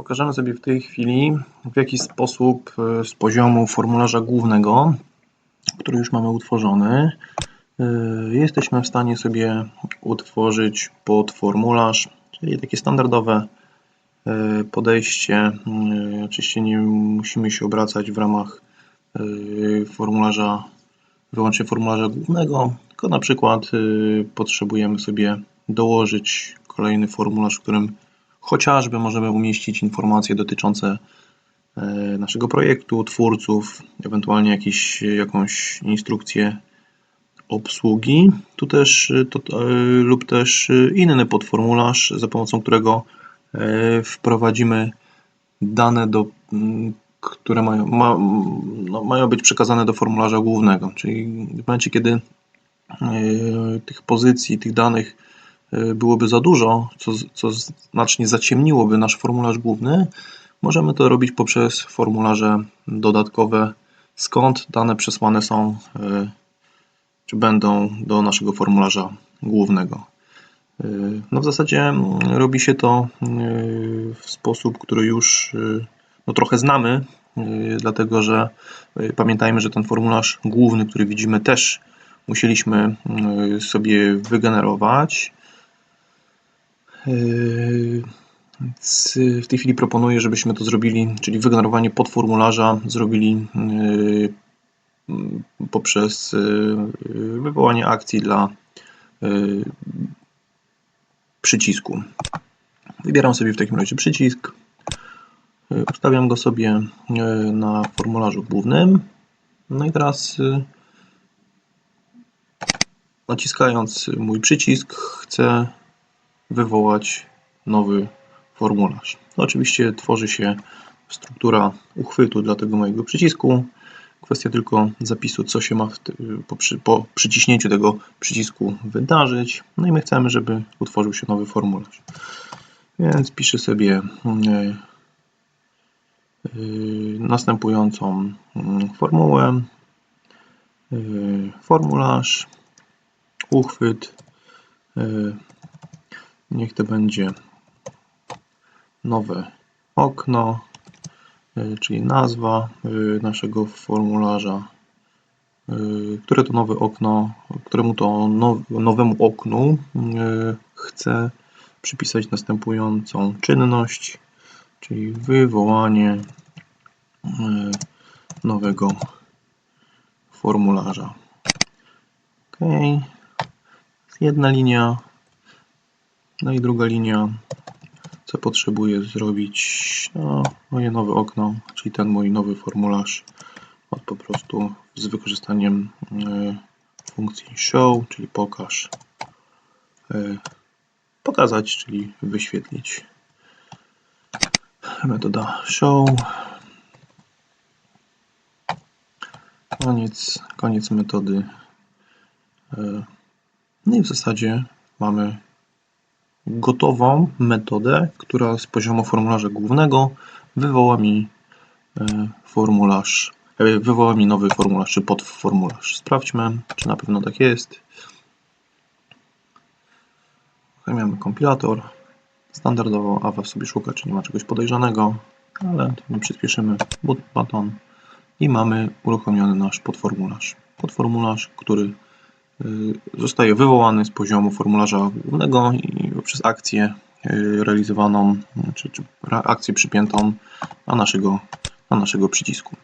Pokażemy sobie w tej chwili, w jaki sposób e, z poziomu formularza głównego, który już mamy utworzony, e, jesteśmy w stanie sobie utworzyć podformularz, czyli takie standardowe e, podejście. Oczywiście nie musimy się obracać w ramach formularza, wyłącznie formularza głównego, tylko na przykład potrzebujemy sobie dołożyć kolejny formularz, w którym chociażby możemy umieścić informacje dotyczące e, naszego projektu, twórców, ewentualnie jakiś, jakąś instrukcję obsługi, tu też, e, to, e, lub też inny podformularz, za pomocą którego wprowadzimy dane, do, które mają, ma, no, mają być przekazane do formularza głównego. Czyli w momencie, kiedy tych pozycji, tych danych byłoby za dużo, co, co znacznie zaciemniłoby nasz formularz główny, możemy to robić poprzez formularze dodatkowe, skąd dane przesłane są, e, czy będą do naszego formularza głównego. E, No w zasadzie mm, robi się to w sposób, który już no, trochę znamy, dlatego że pamiętajmy, że ten formularz główny, który widzimy, też musieliśmy sobie wygenerować. Więc w tej chwili proponuję, żebyśmy to zrobili, czyli wygenerowanie podformularza zrobili e, poprzez e, wywołanie akcji dla przycisku. Wybieram sobie w takim razie przycisk, ustawiam go sobie na formularzu głównym. No i teraz naciskając mój przycisk chcę wywołać nowy formularz. No oczywiście tworzy się struktura uchwytu dla tego mojego przycisku. Kwestia tylko zapisu, co się ma po, po przyciśnięciu tego przycisku wydarzyć. No i my chcemy, żeby utworzył się nowy formularz. Więc piszę sobie yy, następującą yy, formułę. Yy, formularz, uchwyt. Niech to będzie nowe okno, y, czyli nazwa y, naszego formularza, y, które to nowe okno, któremu to now, nowemu oknu chcę przypisać następującą czynność, czyli wywołanie nowego formularza. OK. Jedna linia, no i druga linia co potrzebuję zrobić? No, moje nowe okno, czyli ten mój nowy formularz od po prostu z wykorzystaniem y, funkcji show, czyli pokaż, y, pokazać, czyli wyświetlić. Metoda show. Koniec, koniec metody. Y, no i w zasadzie mamy gotową metodę, która z poziomu formularza głównego wywoła mi e, formularz, e, wywoła mi nowy formularz czy podformularz. Sprawdźmy, czy na pewno tak jest. Uruchamiamy kompilator. Standardowo AWA sobie szuka, czy nie ma czegoś podejrzanego, ale nie przyspieszymy boot button i mamy uruchomiony nasz podformularz. Podformularz, który y, zostaje wywołany z poziomu formularza głównego i poprzez akcję y, realizowaną, czy, czy akcję przypiętą na naszego, na naszego przycisku.